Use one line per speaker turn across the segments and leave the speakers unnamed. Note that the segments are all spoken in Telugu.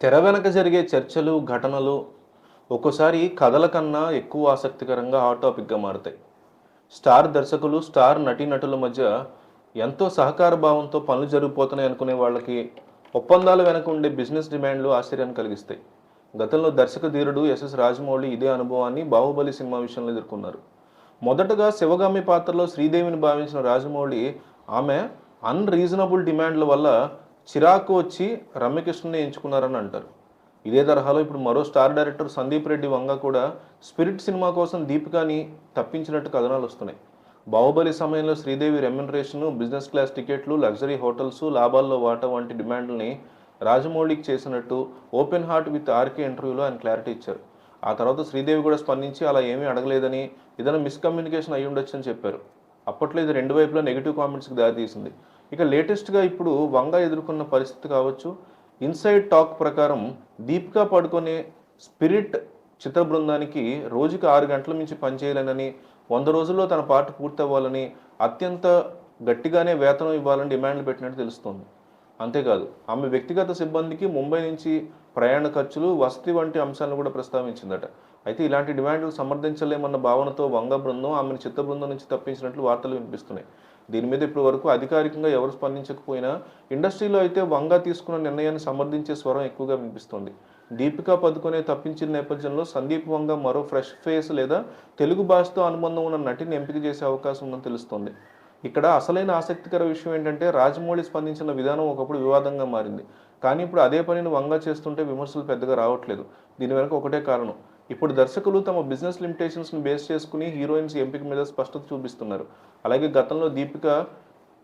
తెర వెనక జరిగే చర్చలు ఘటనలు ఒక్కోసారి కథల కన్నా ఎక్కువ ఆసక్తికరంగా హాట్ టాపిక్గా మారుతాయి. స్టార్ దర్శకులు స్టార్ నటీనటుల మధ్య ఎంతో సహకార భావంతో పనులు జరిగిపోతున్నాయి అనుకునే వాళ్ళకి ఒప్పందాల వెనక ఉండే బిజినెస్ డిమాండ్లు ఆశ్చర్యాన్ని కలిగిస్తాయి. గతంలో దర్శక ధీరుడు ఎస్ఎస్ రాజమౌళి ఇదే అనుభవాన్ని బాహుబలి సినిమా విషయంలో ఎదుర్కొన్నారు. మొదటగా శివగామి పాత్రలో శ్రీదేవిని భావించిన రాజమౌళి ఆమె అన్రీజనబుల్ డిమాండ్ల వల్ల చిరాకు వచ్చి రమ్యకృష్ణని ఎంచుకున్నారని అంటారు. ఇదే తరహాలో ఇప్పుడు మరో స్టార్ డైరెక్టర్ సందీప్ రెడ్డి వంగ కూడా స్పిరిట్ సినిమా కోసం దీపికాని తప్పించినట్టు కథనాలు వస్తున్నాయి. బాహుబలి సమయంలో శ్రీదేవి రెమ్యునరేషన్ బిజినెస్ క్లాస్ టికెట్లు లగ్జరీ హోటల్స్ లాభాల్లో వాటా వంటి డిమాండ్లని రాజమౌళికి చేసినట్టు ఓపెన్ హార్ట్ విత్ ఆర్కే ఇంటర్వ్యూలో ఆయన క్లారిటీ ఇచ్చారు. ఆ తర్వాత శ్రీదేవి కూడా స్పందించి అలా ఏమీ అడగలేదని ఏదైనా మిస్కమ్యూనికేషన్ అయి ఉండొచ్చని చెప్పారు. అప్పట్లో ఇది రెండు వైపులా నెగిటివ్ కామెంట్స్కి దారితీసింది. ఇక లేటెస్ట్గా ఇప్పుడు వంగ ఎదుర్కొన్న పరిస్థితి కావచ్చు. ఇన్సైడ్ టాక్ ప్రకారం దీపికా పడుకునే స్పిరిట్ చిత్ర బృందానికి రోజుకి ఆరు గంటల మించి పనిచేయలేనని వంద రోజుల్లో తన పాట పూర్తి అవ్వాలని అత్యంత గట్టిగానే వేతనం ఇవ్వాలని డిమాండ్లు పెట్టినట్టు తెలుస్తోంది. అంతేకాదు ఆమె వ్యక్తిగత సిబ్బందికి ముంబై నుంచి ప్రయాణ ఖర్చులు వసతి వంటి అంశాలను కూడా ప్రస్తావించిందట. అయితే ఇలాంటి డిమాండ్లు సమర్థించలేమన్న భావనతో వంగ బృందం ఆమెను చిత్త బృందం నుంచి తప్పించినట్లు వార్తలు వినిపిస్తున్నాయి. దీని మీద ఇప్పటి వరకు అధికారికంగా ఎవరు స్పందించకపోయినా ఇండస్ట్రీలో అయితే వంగ తీసుకున్న నిర్ణయాన్ని సమర్థించే స్వరం ఎక్కువగా వినిపిస్తుంది. దీపికా పదుకొనే తప్పించిన నేపథ్యంలో సందీప్ వంగ మరో ఫ్రెష్ ఫేస్ లేదా తెలుగు భాషతో అనుబంధం ఉన్న నటిని ఎంపిక చేసే అవకాశం ఉందని తెలుస్తోంది. ఇక్కడ అసలైన ఆసక్తికర విషయం ఏంటంటే రాజమౌళి స్పందించిన విధానం ఒకప్పుడు వివాదంగా మారింది. కానీ ఇప్పుడు అదే పనిని వంగ చేస్తుంటే విమర్శలు పెద్దగా రావట్లేదు. దీని వెనక ఒకటే కారణం. ఇప్పుడు దర్శకులు తమ బిజినెస్ లిమిటేషన్స్ని బేస్ చేసుకుని హీరోయిన్స్ ఎంపిక మీద స్పష్టత చూపిస్తున్నారు. అలాగే గతంలో దీపిక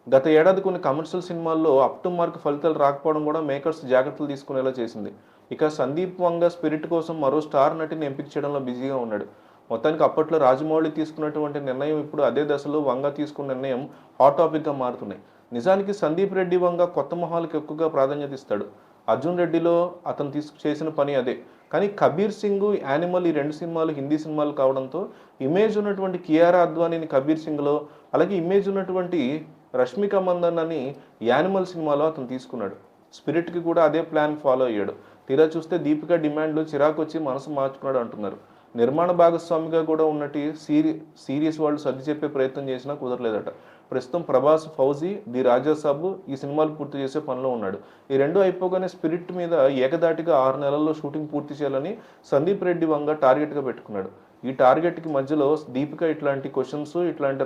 గత ఏడాది కొన్ని కమర్షియల్ సినిమాల్లో అప్ టు మార్క్ ఫలితాలు రాకపోవడం కూడా మేకర్స్ జాగ్రత్తలు తీసుకునేలా చేసింది. ఇక సందీప్ వంగ స్పిరిట్ కోసం మరో స్టార్ నటిని ఎంపిక చేయడంలో బిజీగా ఉన్నాడు. మొత్తానికి అప్పట్లో రాజమౌళి తీసుకున్నటువంటి నిర్ణయం ఇప్పుడు అదే దశలో వంగ తీసుకున్న నిర్ణయం హాట్ టాపిక్గా మారుతున్నాయి. నిజానికి సందీప్ రెడ్డి వంగ కొత్త మొహాలకు ఎక్కువగా ప్రాధాన్యత ఇస్తాడు. అర్జున్ రెడ్డిలో అతను తీసుకు చేసిన పని అదే. కానీ కబీర్ సింగ్ యానిమల్ ఈ రెండు సినిమాలు హిందీ సినిమాలు కావడంతో ఇమేజ్ ఉన్నటువంటి కియారా అద్వానీని కబీర్ సింగ్లో అలాగే ఇమేజ్ ఉన్నటువంటి రష్మిక మందన్ అని యానిమల్ సినిమాలో అతను తీసుకున్నాడు. స్పిరిట్కి కూడా అదే ప్లాన్ ఫాలో అయ్యాడు. తీరా చూస్తే దీపిక డిమాండ్లు చిరాకు వచ్చి మనసు మార్చుకున్నాడు అంటున్నారు. నిర్మాణ భాగస్వామిగా కూడా ఉన్నట్టు సీరి సీరియస్ వాళ్ళు సర్ది చెప్పే ప్రయత్నం చేసినా కుదరలేదట. ప్రస్తుతం ప్రభాస్ ఫౌజీ ది రాజాసాబ్ ఈ సినిమాలు పూర్తి చేసే పనిలో ఉన్నాడు. ఈ రెండు అయిపోగానే స్పిరిట్ మీద ఏకదాటిగా ఆరు నెలల్లో షూటింగ్ పూర్తి చేయాలని సందీప్ రెడ్డి వంగ టార్గెట్గా పెట్టుకున్నాడు. ఈ టార్గెట్కి మధ్యలో దీపిక ఇట్లాంటి క్వశ్చన్స్ ఇట్లాంటి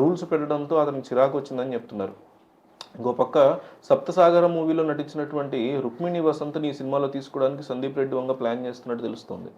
రూల్స్ పెట్టడంతో అతనికి చిరాకు వచ్చిందని చెప్తున్నారు. ఇంకో పక్క సప్తసాగర మూవీలో నటించినటువంటి రుక్మిణి వసంత్ని ఈ సినిమాలో తీసుకోవడానికి సందీప్ రెడ్డి వంగ ప్లాన్ చేస్తున్నట్టు తెలుస్తోంది.